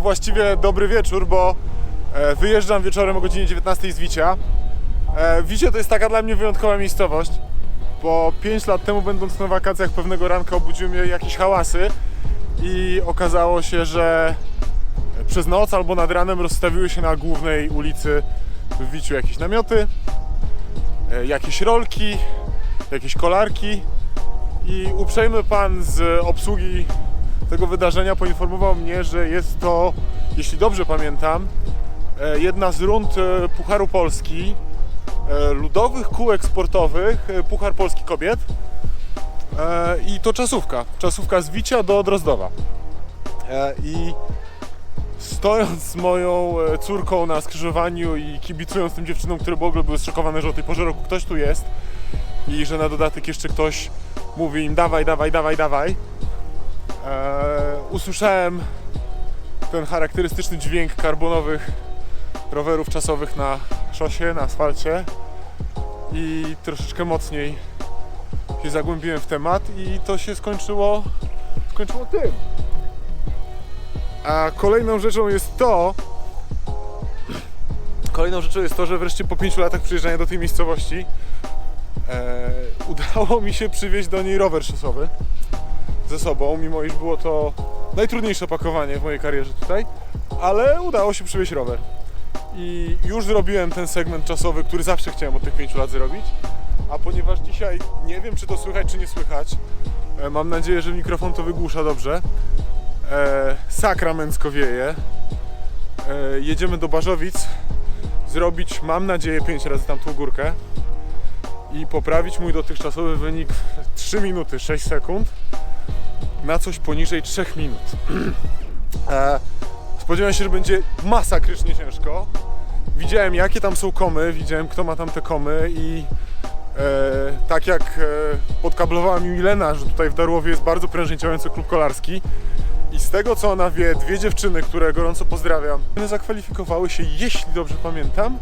właściwie dobry wieczór, bo e, wyjeżdżam wieczorem o godzinie 19 z Wicia. E, Wicie to jest taka dla mnie wyjątkowa miejscowość, bo 5 lat temu będąc na wakacjach pewnego ranka obudziły mnie jakieś hałasy i okazało się, że przez noc albo nad ranem rozstawiły się na głównej ulicy w Wiciu jakieś namioty, e, jakieś rolki, jakieś kolarki i uprzejmy pan z obsługi tego wydarzenia poinformował mnie, że jest to, jeśli dobrze pamiętam, e, jedna z rund e, Pucharu Polski, e, ludowych kółek sportowych, e, Puchar Polski Kobiet i to czasówka, czasówka z Wicia do Drozdowa. I stojąc z moją córką na skrzyżowaniu i kibicując tym dziewczynom, które w ogóle były zszokowane, że o tej porze roku ktoś tu jest i że na dodatek jeszcze ktoś mówi im dawaj, dawaj, dawaj, dawaj, usłyszałem ten charakterystyczny dźwięk karbonowych rowerów czasowych na szosie, na asfalcie i troszeczkę mocniej się zagłębiłem w temat i to się skończyło, skończyło tym. A kolejną rzeczą jest to, kolejną rzeczą jest to, że wreszcie po 5 latach przyjeżdżania do tej miejscowości e, udało mi się przywieźć do niej rower szosowy ze sobą, mimo iż było to najtrudniejsze pakowanie w mojej karierze tutaj, ale udało się przywieźć rower. I już zrobiłem ten segment czasowy, który zawsze chciałem od tych 5 lat zrobić. A ponieważ dzisiaj nie wiem, czy to słychać, czy nie słychać, e, mam nadzieję, że mikrofon to wygłusza dobrze. E, sakramencko wieje. E, jedziemy do Barzowic zrobić, mam nadzieję, 5 razy tamtą górkę i poprawić mój dotychczasowy wynik w 3 minuty 6 sekund na coś poniżej 3 minut. e, spodziewałem się, że będzie masakrycznie ciężko. Widziałem jakie tam są komy, widziałem kto ma tam te komy i e, tak jak e, podkablowała mi Milena, że tutaj w Darłowie jest bardzo prężnie działający klub kolarski i z tego co ona wie, dwie dziewczyny, które gorąco pozdrawiam, one zakwalifikowały się, jeśli dobrze pamiętam,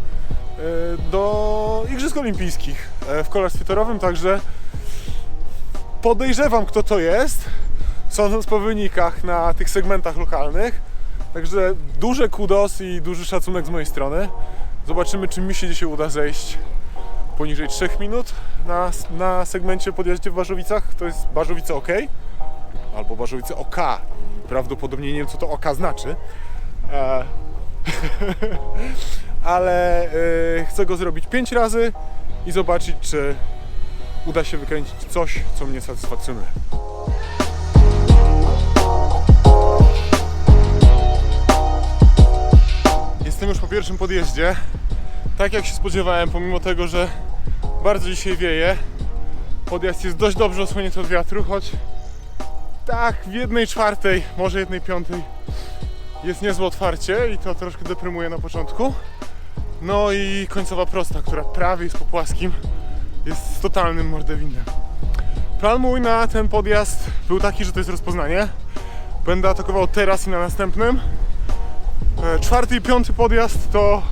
e, do Igrzysk Olimpijskich e, w kolarstwie torowym, także podejrzewam kto to jest, sądząc po wynikach na tych segmentach lokalnych. Także duże kudos i duży szacunek z mojej strony. Zobaczymy, czy mi się dzisiaj uda zejść poniżej 3 minut na, na segmencie podjeździe w Barzowicach. To jest Barzowice OK albo Barzowice OK. Prawdopodobnie nie wiem, co to OK znaczy. E, ale e, chcę go zrobić 5 razy i zobaczyć, czy uda się wykręcić coś, co mnie satysfakcjonuje. Jestem już po pierwszym podjeździe. Tak jak się spodziewałem, pomimo tego, że bardzo dzisiaj wieje, podjazd jest dość dobrze osłonięty od wiatru, choć tak w jednej czwartej, może jednej piątej jest niezłe otwarcie i to troszkę deprymuje na początku. No i końcowa prosta, która prawie jest po płaskim, jest totalnym mordewinem. Plan mój na ten podjazd był taki, że to jest rozpoznanie. Będę atakował teraz i na następnym. E, Czwarty i piąty podjazd to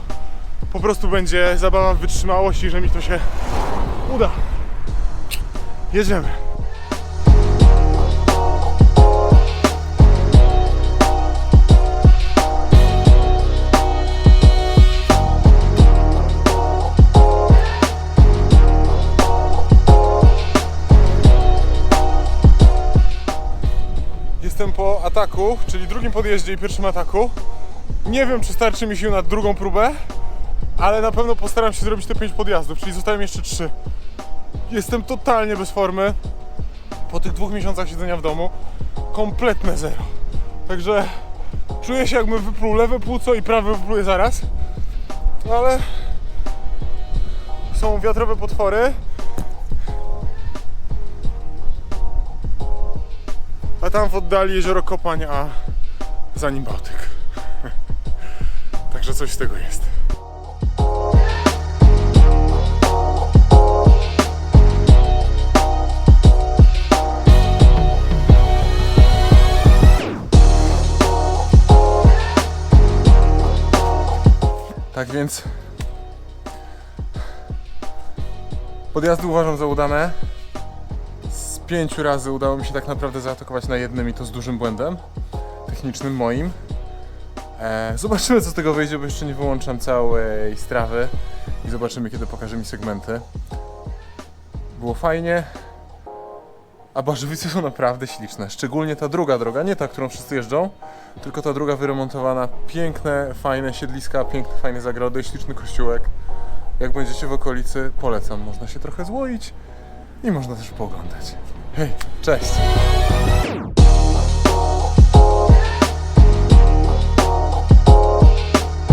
po prostu będzie zabawa w wytrzymałość i że mi to się uda. Jedziemy. Jestem po ataku, czyli drugim podjeździe i pierwszym ataku. Nie wiem, czy starczy mi sił na drugą próbę, ale na pewno postaram się zrobić te 5 podjazdów, czyli zostają jeszcze 3. Jestem totalnie bez formy. Po tych dwóch miesiącach siedzenia w domu kompletne zero. Także czuję się jakbym wypluł lewe płuco i prawe wypluję zaraz. Ale są wiatrowe potwory. A tam w oddali jezioro Kopań, a za nim Bałtyk. Także coś z tego jest. Tak więc podjazdy uważam za udane. Z pięciu razy udało mi się tak naprawdę zaatakować na jednym i to z dużym błędem technicznym moim. E, zobaczymy co z tego wyjdzie, bo jeszcze nie wyłączam całej strawy i zobaczymy kiedy pokaże mi segmenty. Było fajnie, a Barzowice są naprawdę śliczne, szczególnie ta druga droga, nie ta, którą wszyscy jeżdżą, tylko ta druga wyremontowana, piękne, fajne siedliska, piękne, fajne zagrody, śliczny kościółek. Jak będziecie w okolicy, polecam, można się trochę złoić i można też pooglądać. Hej, cześć!